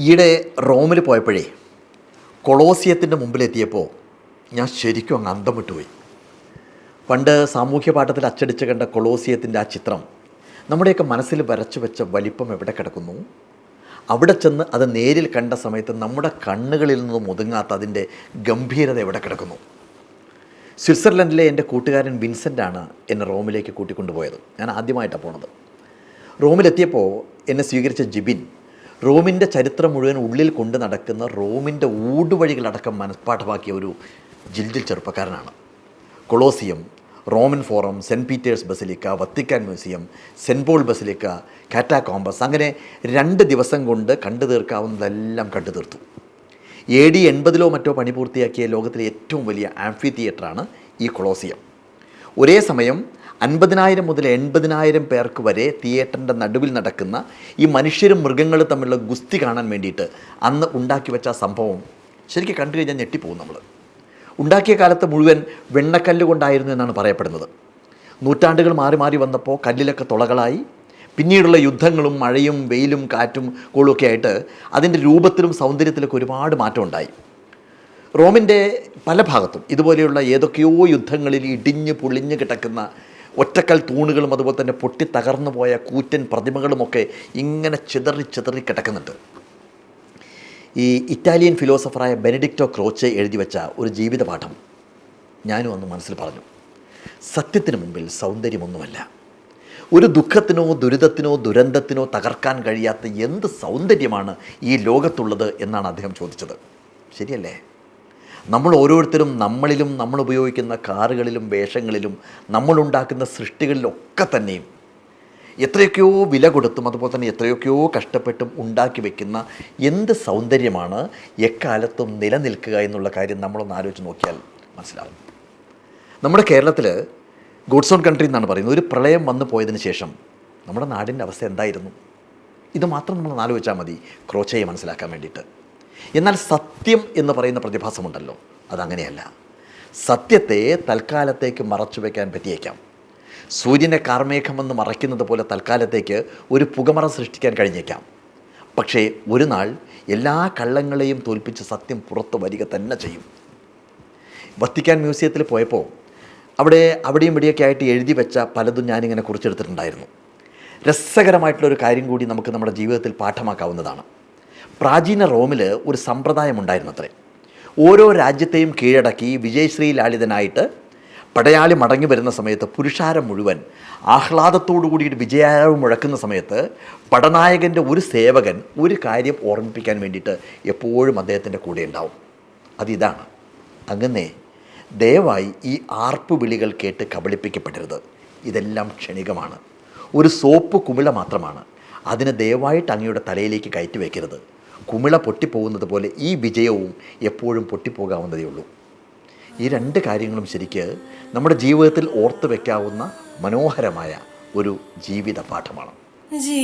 ഈയിടെ റോമിൽ പോയപ്പോഴേ കൊളോസിയത്തിന്റെ മുമ്പിലെത്തിയപ്പോൾ ഞാൻ ശരിക്കും അങ്ങ് അന്തം വിട്ടുപോയി പണ്ട് സാമൂഹ്യ പാഠത്തിൽ അച്ചടിച്ച് കണ്ട കൊളോസിയത്തിന്റെ ആ ചിത്രം നമ്മുടെയൊക്കെ മനസ്സിൽ വരച്ചു വെച്ച വലിപ്പം എവിടെ കിടക്കുന്നു? അവിടെ ചെന്ന് അത് നേരിൽ കണ്ട സമയത്ത് നമ്മുടെ കണ്ണുകളിൽ നിന്നും ഒതുങ്ങാത്ത അതിന്റെ ഗംഭീരത എവിടെ കിടക്കുന്നു? സ്വിറ്റ്സർലൻഡിലെ എന്റെ കൂട്ടുകാരൻ വിൻസെന്റ് ആണ് എന്നെ റോമിലേക്ക് കൂട്ടിക്കൊണ്ടുപോയത്. ഞാൻ ആദ്യമായിട്ടാണ് പോണത്. റോമിലെത്തിയപ്പോൾ എന്നെ സ്വീകരിച്ച ജിബിൻ റോമിന്റെ ചരിത്രം മുഴുവൻ ഉള്ളിൽ കൊണ്ട് നടക്കുന്ന റോമിന്റെ ഊടുവഴികളടക്കം മനസ്പാഠമാക്കിയ ഒരു ജിൽജിൽ ചെറുപ്പക്കാരനാണ്. Colosseum Roman Forum Saint Peter's Basilica Vatican Museum Saint Paul Basilica catacombs അങ്ങനെ രണ്ട് ദിവസം കൊണ്ട് കണ്ടു തീർക്കാവുന്നതെല്ലാം കണ്ടു തീർത്തു. എ ഡി എൺപതിലോ മറ്റോ പണി പൂർത്തിയാക്കിയ ലോകത്തിലെ ഏറ്റവും വലിയ ആംഫി തിയേറ്ററാണ് ഈ കൊളോസിയം. ഒരേ സമയം അൻപതിനായിരം മുതൽ എൺപതിനായിരം പേർക്ക് വരെ തിയേറ്ററിന്റെ നടുവിൽ നടക്കുന്ന ഈ മനുഷ്യരും മൃഗങ്ങളും തമ്മിലുള്ള ഗുസ്തി കാണാൻ വേണ്ടിയിട്ട് അന്ന് ഉണ്ടാക്കി വെച്ച സംഭവം ശരിക്കും കണ്ടു കഴിഞ്ഞാൽ ഞെട്ടിപ്പോകും നമ്മൾ. ഉണ്ടാക്കിയ കാലത്ത് മുഴുവൻ വെണ്ണക്കല്ല് കൊണ്ടായിരുന്നു എന്നാണ് പറയപ്പെടുന്നത്. നൂറ്റാണ്ടുകൾ മാറി മാറി വന്നപ്പോൾ കല്ലിലൊക്കെ തുളകളായി. പിന്നീടുള്ള യുദ്ധങ്ങളും മഴയും വെയിലും കാറ്റും കോളുമൊക്കെ ആയിട്ട് അതിന്റെ രൂപത്തിലും സൗന്ദര്യത്തിലൊക്കെ ഒരുപാട് മാറ്റം ഉണ്ടായി. റോമിന്റെ പല ഭാഗത്തും ഇതുപോലെയുള്ള ഏതൊക്കെയോ യുദ്ധങ്ങളിൽ ഇടിഞ്ഞ് പൊളിഞ്ഞ് കിടക്കുന്ന ഒറ്റക്കൽ തൂണുകളും അതുപോലെ തന്നെ പൊട്ടി തകർന്നു പോയ കൂറ്റൻ പ്രതിമകളുമൊക്കെ ഇങ്ങനെ ചിതറി ചിതറി കിടക്കുന്നുണ്ട്. ഈ ഇറ്റാലിയൻ ഫിലോസഫറായ ബെനഡിക്റ്റോ ക്രോച്ചെ എഴുതി വെച്ച ഒരു ജീവിതപാഠം ഞാനും അന്ന് മനസ്സിൽ പറഞ്ഞു. സത്യത്തിന് മുമ്പിൽ സൗന്ദര്യമൊന്നുമല്ല. ഒരു ദുഃഖത്തിനോ ദുരിതത്തിനോ ദുരന്തത്തിനോ തകർക്കാൻ കഴിയാത്ത എന്ത് സൗന്ദര്യമാണ് ഈ ലോകത്തുള്ളത് എന്നാണ് അദ്ദേഹം ചോദിച്ചത്. ശരിയല്ലേ? നമ്മൾ ഓരോരുത്തരും നമ്മളിലും നമ്മൾ ഉപയോഗിക്കുന്ന കാറുകളിലും വേഷങ്ങളിലും നമ്മളുണ്ടാക്കുന്ന സൃഷ്ടികളിലൊക്കെ തന്നെയും എത്രയൊക്കെയോ വില കൊടുത്തും അതുപോലെ തന്നെ എത്രയൊക്കെയോ കഷ്ടപ്പെട്ടും ഉണ്ടാക്കി വെക്കുന്ന എന്ത് സൗന്ദര്യമാണ് എക്കാലത്തും നിലനിൽക്കുക എന്നുള്ള കാര്യം നമ്മളൊന്ന് ആലോചിച്ച് നോക്കിയാൽ മനസ്സിലാവും. നമ്മുടെ കേരളത്തിൽ ഗുഡ്സ് ഓൺ കൺട്രി എന്നാണ് പറയുന്നത്. ഒരു പ്രളയം വന്നു പോയതിന് ശേഷം നമ്മുടെ നാടിന്റെ അവസ്ഥ എന്തായിരുന്നു? ഇത് മാത്രം നമ്മൾ ആലോചിച്ചാൽ മതി. ക്രോച്ചയെ മനസ്സിലാക്കാൻ വേണ്ടിയിട്ട്. എന്നാൽ സത്യം എന്ന് പറയുന്ന പ്രതിഭാസമുണ്ടല്ലോ. അതങ്ങനെയല്ല. സത്യത്തെ തൽക്കാലത്തേക്ക് മറച്ചു വയ്ക്കാൻ പറ്റിയേക്കാം. സൂര്യനെ കാർമേഘമെന്ന് മറയ്ക്കുന്നത് പോലെ തൽക്കാലത്തേക്ക് ഒരു പുകമറ സൃഷ്ടിക്കാൻ കഴിഞ്ഞേക്കാം. പക്ഷേ ഒരു നാൾ എല്ലാ കള്ളങ്ങളെയും തോൽപ്പിച്ച് സത്യം പുറത്തു വരിക തന്നെ ചെയ്യും. വത്തിക്കാൻ മ്യൂസിയത്തിൽ പോയപ്പോൾ അവിടെ അവിടെയും ഇവിടെയൊക്കെ ആയിട്ട് എഴുതി വെച്ച പലതും ഞാനിങ്ങനെ കുറിച്ചെടുത്തിട്ടുണ്ടായിരുന്നു. രസകരമായിട്ടുള്ളൊരു കാര്യം കൂടി നമുക്ക് നമ്മുടെ ജീവിതത്തിൽ പാഠമാക്കാവുന്നതാണ്. പ്രാചീന റോമിൽ ഒരു സമ്പ്രദായം ഉണ്ടായിരുന്നു അത്രേ ഓരോ രാജ്യത്തെയും കീഴടക്കി വിജയശ്രീ ലാളിതനായിട്ട് പടയാളി മടങ്ങി വരുന്ന സമയത്ത് പുരുഷാരം മുഴുവൻ ആഹ്ലാദത്തോടു കൂടിയിട്ട് വിജയാരവ് മുഴക്കുന്ന സമയത്ത് പടനായകന്റെ ഒരു സേവകൻ ഒരു കാര്യം ഓർമ്മിപ്പിക്കാൻ വേണ്ടിയിട്ട് എപ്പോഴും അദ്ദേഹത്തിന്റെ കൂടെ ഉണ്ടാവും. അതിതാണ് അങ്ങനെ ദയവായി ഈ ആർപ്പ് വിളികൾ കേട്ട് കബളിപ്പിക്കപ്പെടരുത്. ഇതെല്ലാം ക്ഷണികമാണ്. ഒരു സോപ്പ് കുമിള മാത്രമാണ്. അതിന് ദയവായിട്ട് അങ്ങയുടെ തലയിലേക്ക് കയറ്റി വയ്ക്കരുത് കുമിള പൊട്ടിപ്പോകുന്നത് പോലെ ഈ വിജയവും എപ്പോഴും പൊട്ടിപ്പോകാവുന്നതേ ഉള്ളൂ. ഈ രണ്ട് കാര്യങ്ങളും ശരിക്ക് നമ്മുടെ ജീവിതത്തിൽ ഓർത്തു വയ്ക്കാവുന്ന മനോഹരമായ ഒരു ജീവിത പാഠമാണ് ജീ